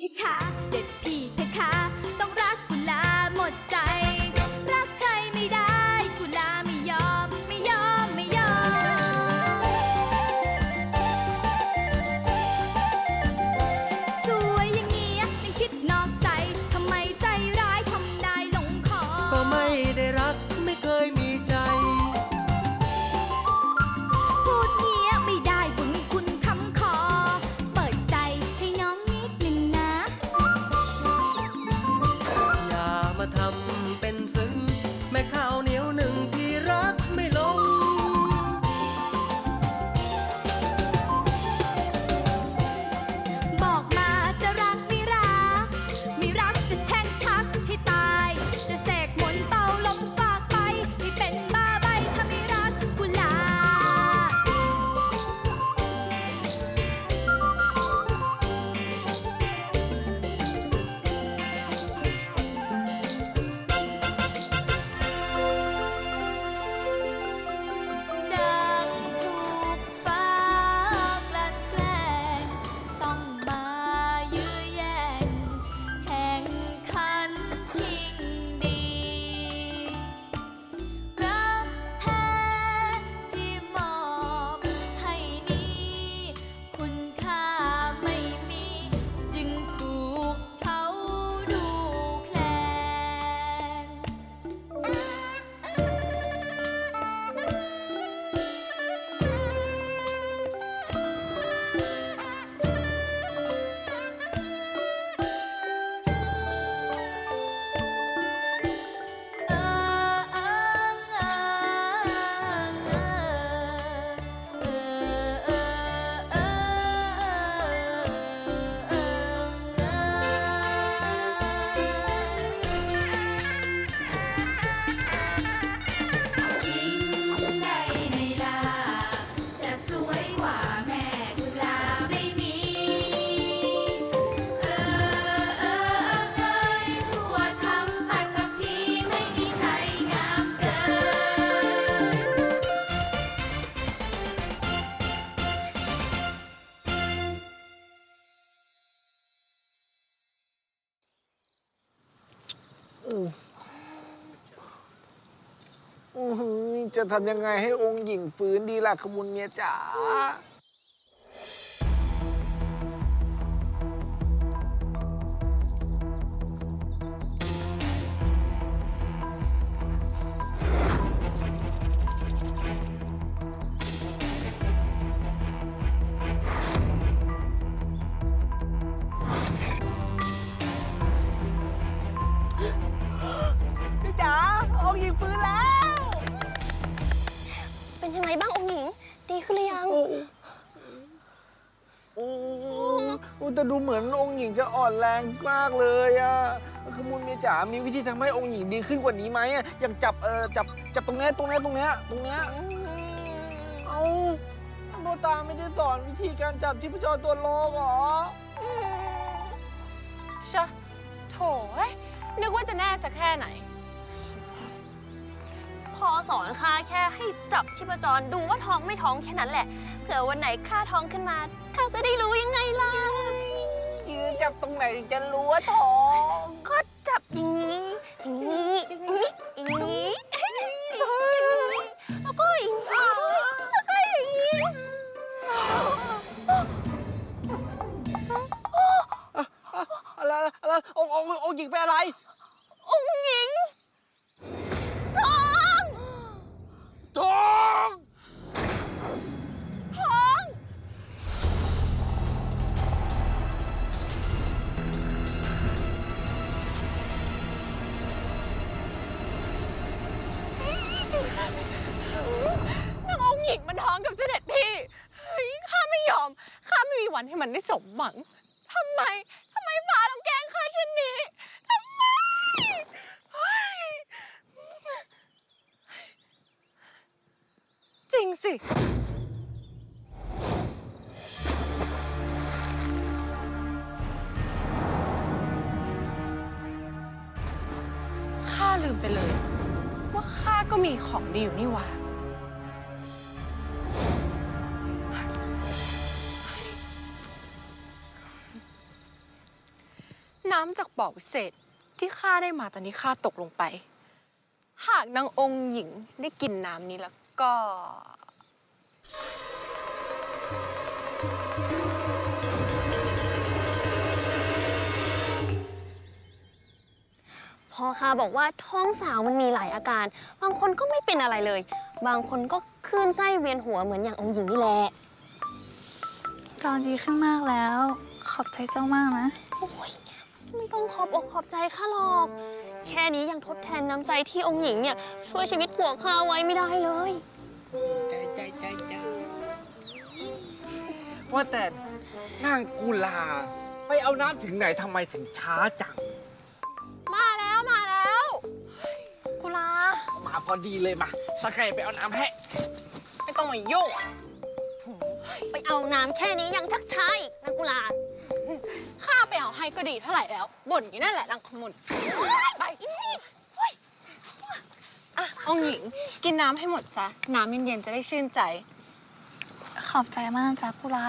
ด็ดพี่เพคะเด็ด จะทำยังไงให้องค์หญิงฟื้นดีล่ะขมุนเมียจ๋า ดูเหมือนองค์หญิงจะอ่อนแรงมากเลยอะขมุนเมียจ๋ามีวิธีทำให้องค์หญิงดีขึ้นกว่านี้ไหมอะอย่างจับเออจับจับตรงเนี้ยตรงเนี้ยตรงเนี้ยตรงเนี้ยเอาโบตาไม่ได้สอนวิธีการจับชีพจรตัวโลกเหรอชะโถเอ้ยนึกว่าจะแน่สักแค่ไหน พอสอนข้าแค่ให้จับชีพจรดูว่าท้องไม่ท้องแค่นั้นแหละ เผื่อวันไหนข้าท้องขึ้นมาข้าจะได้รู้ยังไงล่ะยืน จับตรงไหนถึงจะรู้ว่าท้องก็จับอย่างนี้อย่างนี้อย่างนี้อย่างนี้แล้วก็อย่างนี้ด้วยแล้วก็อย่างนี้อะไรอะไรองค์องค์องค์หญิงเป็นอะไร วันให้มันได้สมหวังทำไมทำไมฟ้าต้องแกล้งข้าเช่นนี้ทำไมเฮ้ยจริงสิ ข้าลืมไปเลย ว่าข้าก็มีของดีอยู่นี่หว่าำจากบ่อวิเศษที่ข้าได้มาตอนนี้ข้าตกลงไป หากนางองค์หญิงได้กินน้ำนี้แล้วก็ พอข้าบอกว่าท้องสาวมันมีหลายอาการ บางคนก็ไม่เป็นอะไรเลย บางคนก็คลื่นไส้เวียนหัวเหมือนอย่างองค์หญิงนี่แหละเราดีขึ้นมากแล้ว ขอบใจเจ้ามากนะ โอ้ยไม่ ต้องขอบอกขอบใจข้าหรอก แค่นี้ยังทดแทนน้ำใจที่องค์หญิงเนี่ย ช่วยชีวิตผัวข้าไว้ไม่ได้เลย ใจใจใจใจว่าแต่นางกุลา ไปเอาน้ำถึงไหนทำไมถึงช้าจัง มาแล้วมาแล้วกุลา มาพอดีเลยมาตะไครไปเอาน้ำให้ ไม่ต้องมายุ่ง ไปเอาน้ำแค่นี้ยังทักช้าอีกนางกุลา ให้ก็ดีเท่าไหร่แล้ว บ่นอยู่นั่นแหละนางขมุนไปอะองค์หญิงกินน้ำให้หมดซะ น้ำเย็นๆจะได้ชื่นใจ ขอบใจมากนะจ๊ะกุลา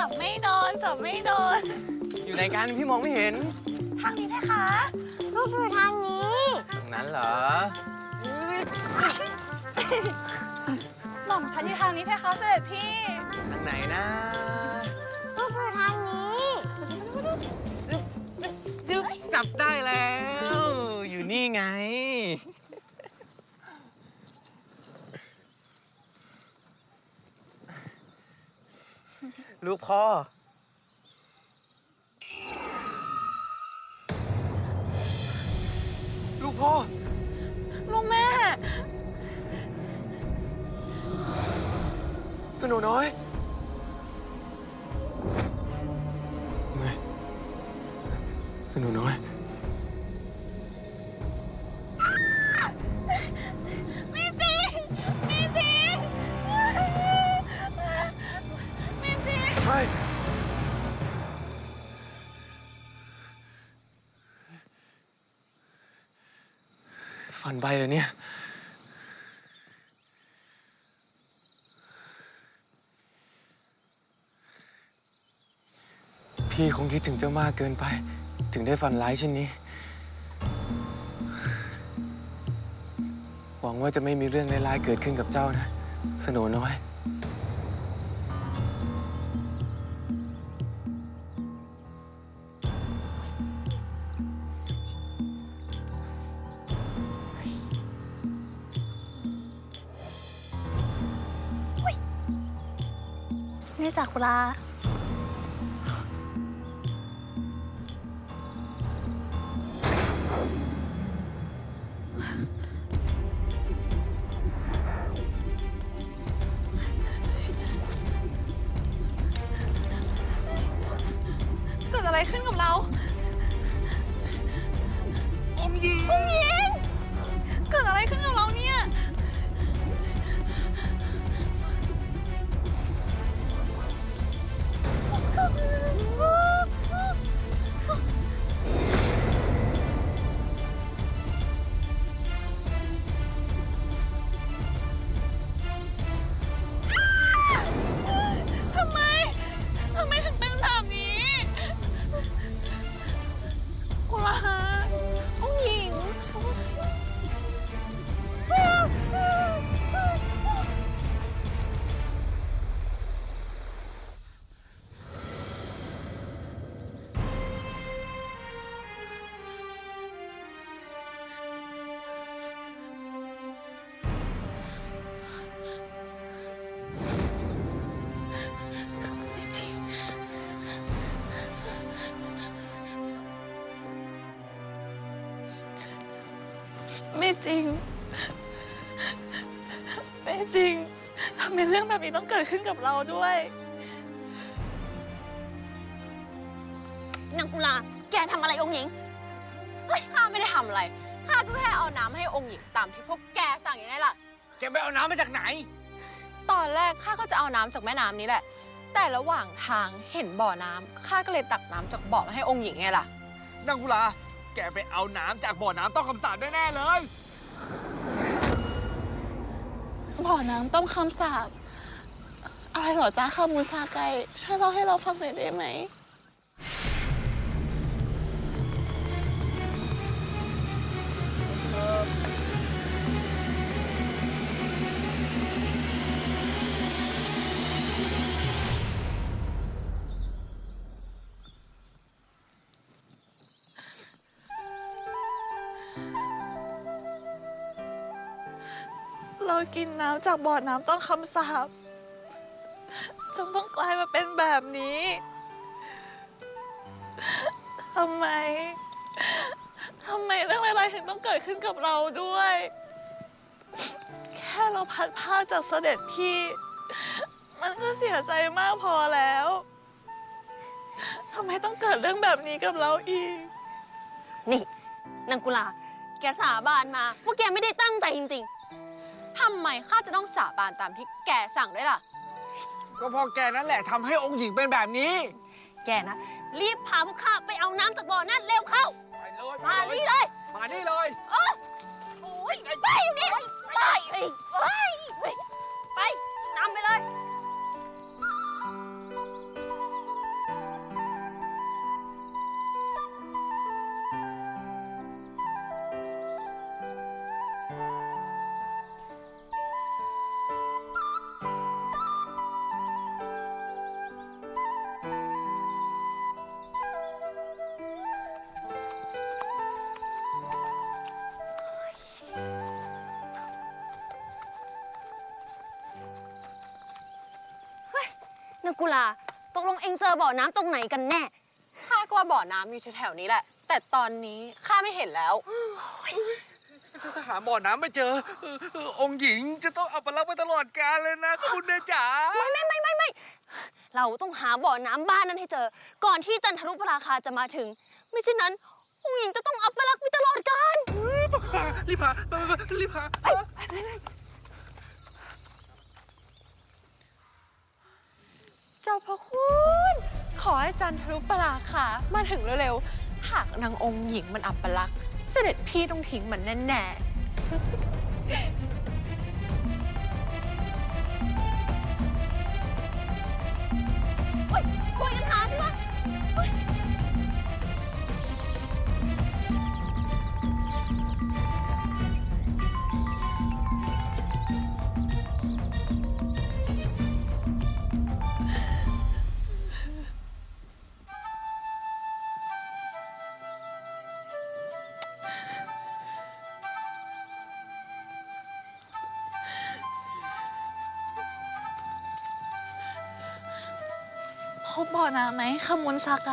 จับไม่โดนจับไม่โดน อยู่ไหนกันพี่มองไม่เห็นทางนี้เพคะลูกอยู่ทางนี้ ตรงนั้นเหรอหม่อมฉันอยู่ทางนี้เพคะเสด็จพี่ทางไหนนะลูกอยู่ทางนี้จึ๊บจับได้แล้ว อยู่นี่ไง ลูกพ่อ ลูกพ่อ ลูกแม่ สนุน้อยไงสนุน้อย ไปเลยเนี่ย พี่คงคิดถึงเจ้ามากเกินไป ถึงได้ฝันร้ายเช่นนี้ หวังว่าจะไม่มีเรื่องร้ายๆเกิดขึ้นกับเจ้านะ สโหนน้อย นี่ำไมเรื่องแบบนี้ต้องเกิดขึ้นกับเราด้วย นางกุลา แกทำอะไรองค์หญิง เฮ้ยข้าไม่ได้ทำอะไร ข้าก็แค่เอาน้ำให้องค์หญิงตามที่พวกแกสั่งยังไงล่ะ แกไปเอาน้ำมาจากไหน ตอนแรกข้าก็จะเอาน้ำจากแม่น้ำนี้แหละ แต่ระหว่างทางเห็นบ่อน้ำข้าก็เลยตักน้ำจากบ่อมาให้องค์หญิงไงล่ะ นางกุลา แกไปเอาน้ำจากบ่อน้ำต้องคำสาปแน่ๆเลย บ่อน้ำต้มคำสาบอะไรเหรอจ้าข้ามูชาไกช่วยเล่าให้เราฟังหน่อยได้ไหม กินน้ำจากบ่อน้ำต้นคำสาบจนต้องกลายมาเป็นแบบนี้ ทำไม ทำไมเรื่องอะไรถึงต้องเกิดขึ้นกับเราด้วย แค่เราพัดพราจากเสด็จพี่ มันก็เสียใจมากพอแล้ว ทำไมต้องเกิดเรื่องแบบนี้กับเราอีก นี่นางกุลา แกสาบานมาว่าแกไม่ได้ตั้งใจจริง ทำไมข้าจะต้องสาบานตามที่แกสั่งด้วยล่ะ ก็เพอแกนั่นแหละทำให้องค์หญิงเป็นแบบนี้ๆแกนะ รีบพาพวกข้าไปเอาน้ำจากบ่อนั่นเร็วเข้า ไปเลยมานี่เลย มานี่เลย โอ้ยไปอยู่นี่ไปไปไนางกุลาตกลงเองเจอบ่อน้ำตรงไหนกันแน่ ข้าก็ว่าบ่อน้ำอยู่แถวๆนี้แหละ แต่ตอนนี้ข้าไม่เห็นแล้ว ถ้าหาบ่อน้ำไม่เจอเออเออองค์หญิงจะต้องเอาไปรักไปตลอดกาลเลยนะ คุณแม่จ๋าไม่ไม่ไม่ไม่ไม่เราต้องหาบ่อน้ำบ้านนั้นให้เจอ ก่อนที่จันทรุปราคาจะมาถึง ไม่เช่นนั้นองค์หญิงจะต้องอับปลักษณ์ไปตลอดกาล รีบพาไปไปไปรีบพา จ้าพระคุณ ขอให้จันทรุปราคามาถึงเร็วๆ หากนางองค์หญิงมันอับปลักษณ์เสด็จพี่ต้องทิ้งมันแน่ๆคุยกันหาสิวะ พบบ่อน้ำไหมขมุนซาไก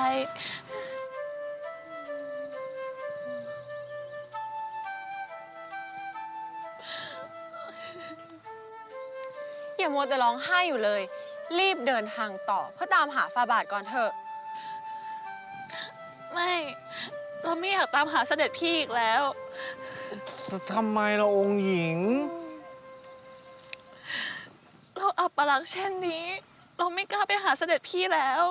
อย่ามัวแต่ร้องไห้อยู่เลย รีบเดินทางต่อเพื่อตามหาฟาบาทก่อนเถอะ ไม่ เราไม่อยากตามหาเสด็จพี่อีกแล้ว ทำไมเราองค์หญิง เราอับปลักษณ์เช่นนี้ เราไม่กล้าไปหาเสด็จพี่แล้ว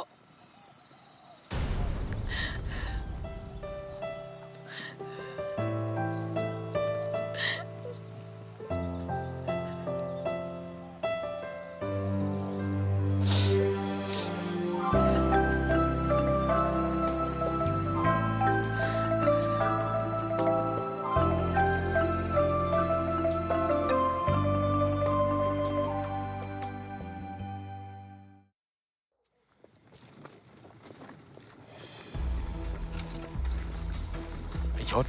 ชด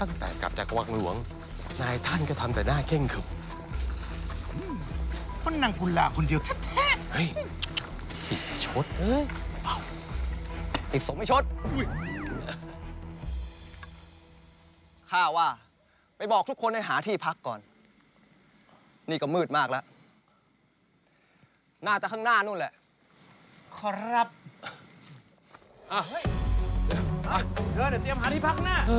ตั้งแต่กลับจากวังหลวง นายท่านก็ทำแต่หน้าเข่งขรึมมันนางกุลาคนเดียวแท้เฮ้ยไอ้ชดเอ้ยไอ้สมไม่ชดข้าว่าไปไปบอกทุกคนให้หาที่พักก่อน นี่ก็มืดมากแล้ว น่าจะข้างหน้านู่นแหละครับ อะ เธอเดี๋ยวเตรียมหาที่พักหน้าโ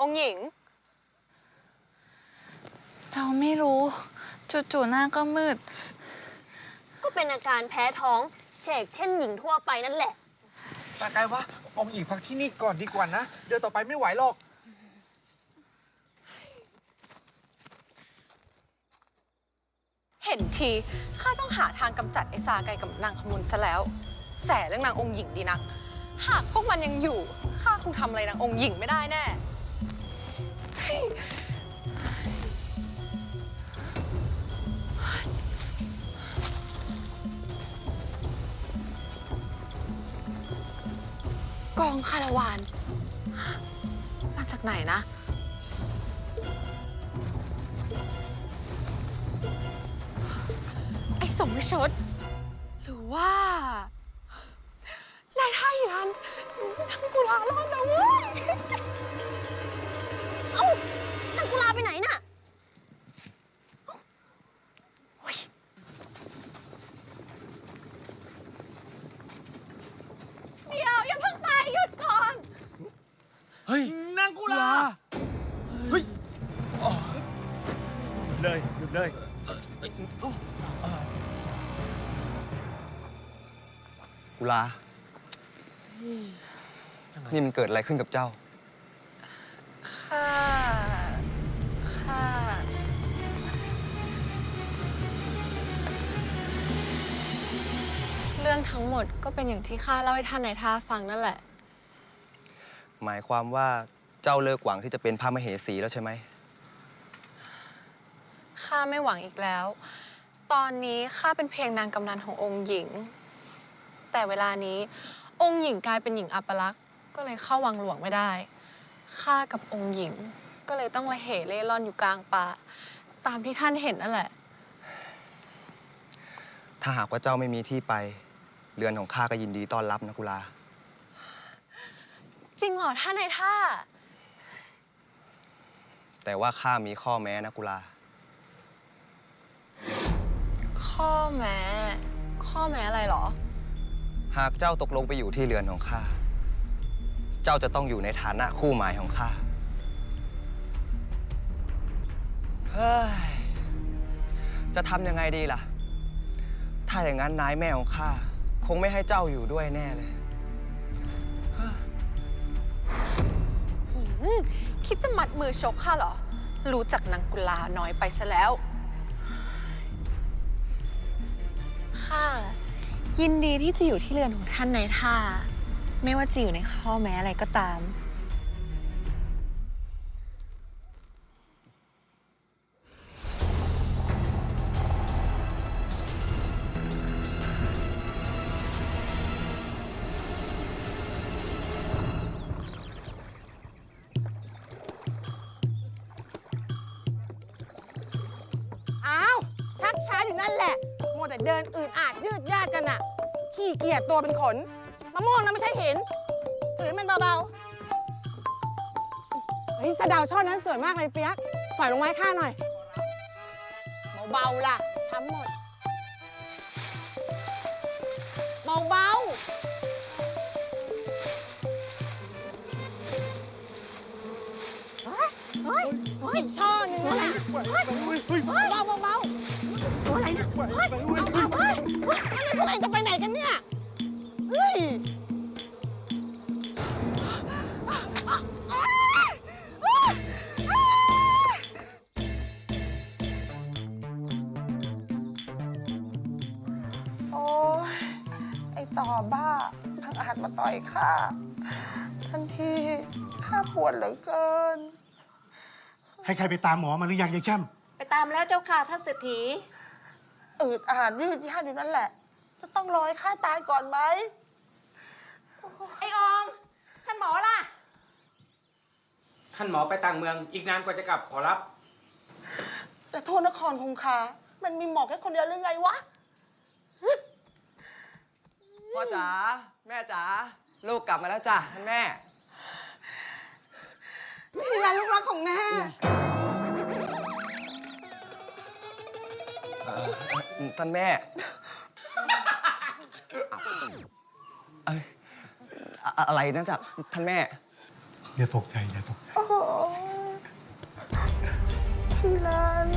องค์หญิง เราไม่รู้จู่ๆหน้าก็มืด ก็เป็นอาการแพ้ท้องแฉกเช่นหญิงทั่วไปนั่นแหละ ตาไกลวะองค์หญิงพักที่นี่ก่อนดีกว่านะ เดี๋ยวต่อไปไม่ไหวหรอก เห็นทีข้าต้องหาทางกำจัดไอ้ซาไกกับนางขมุนซะแล้ว แสเรื่องนางองค์หญิงดีนัก หากพวกมันยังอยู่ข้าคงทำอะไรนางองค์หญิงไม่ได้แน่ กองคาราวาน มาจากไหนนะ ไอ้สมชด หรือว่า ลา นี่มันเกิดอะไรขึ้นกับเจ้า ค่ะ ค่ะ เรื่องทั้งหมดก็เป็นอย่างที่ข้าเล่าให้ท่านนายท่าฟังนั่นแหละ หมายความว่าเจ้าเลิกหวังที่จะเป็นพระมเหสีแล้วใช่ไหม ข้าไม่หวังอีกแล้ว ตอนนี้ข้าเป็นเพียงนางกำนันขององค์หญิง แต่เวลานี้ องค์หญิงกลายเป็นหญิงอัปลักษณ์ก็เลยเข้าวังหลวงไม่ได้ข้ากับองค์หญิง ก็เลยต้องละเหเล่ร่อนอยู่กลางป่า ตามที่ท่านเห็นนั่นแหละ ถ้าหากว่าเจ้าไม่มีที่ไป เรือนของข้าก็ยินดีต้อนรับนะกุลา จริงเหรอท่านนายท่า แต่ว่าข้ามีข้อแม้นะกุลา ข้อแม้ ข้อแม้อะไรเหรอ หากเจ้าตกลงไปอยู่ที่เรือนของข้า เจ้าจะต้องอยู่ในฐานะคู่หมายของข้าเฮ้ยจะทำยังไงดีล่ะ ถ้าอย่างนั้นนายแม่ของข้าคงไม่ให้เจ้าอยู่ด้วยแน่เลยอืมคิดจะมัดมือชกข้าเหรอ รู้จักนางกุลาน้อยไปซะแล้ว ข้า ยินดีที่จะอยู่ที่เรือนของท่านนายท่า ไม่ว่าจะอยู่ในข้อแม้อะไรก็ตาม เดินอืดอาดยืดยาดกันอะขี้เกียจตัวเป็นขนมะม่วงนะไม่ใช่หินฝืนมันเบาๆเฮ้ยสะเดาวช่อนั้นสวยมากเลยเปียกฝอยลงไม้ข้าหน่อย เบาๆล่ะ ช้ำหมด เบาๆเฮ้ยเฮ้ยอีกช่อหนึงนั่นแหละเฮ้ยเบาๆเบาๆตัวอะไร นะเฮ้ยเอาเอาเฮ้ยเฮ้ยอันนี้พวกเองจะไปไหนกันเนี่ยเฮ้ยโอ้ยไอต่อบ้าพังอาจมาต่อยข้าทันทีข้าปวดเหลือเกิน ให้ใครไปตามหมอมาหรือยังยายแช่มไปตามแล้วเจ้าค่ะท่านเศรษฐี อืดอาดยืดยาดอยู่นั่นแหละ จะต้องรอให้ข้าตายก่อนไหม ไอ้ออง ท่านหมอล่ะ ท่านหมอไปต่างเมือง อีกนานกว่าจะกลับขอรับ แต่ทั่วนครคงคา มันมีหมอแค่คนเดียวหรือไงวะ พ่อจ๋าแม่จ๋าลูกกลับมาแล้วจ้ะท่านแม่ นี่แหละลูกรักของแม่ เอ่อ ท่านแม่เอ้ยอะอะไรนะจ๊ะท่านแม่ อย่าตกใจ อย่าตกใจพี่รัน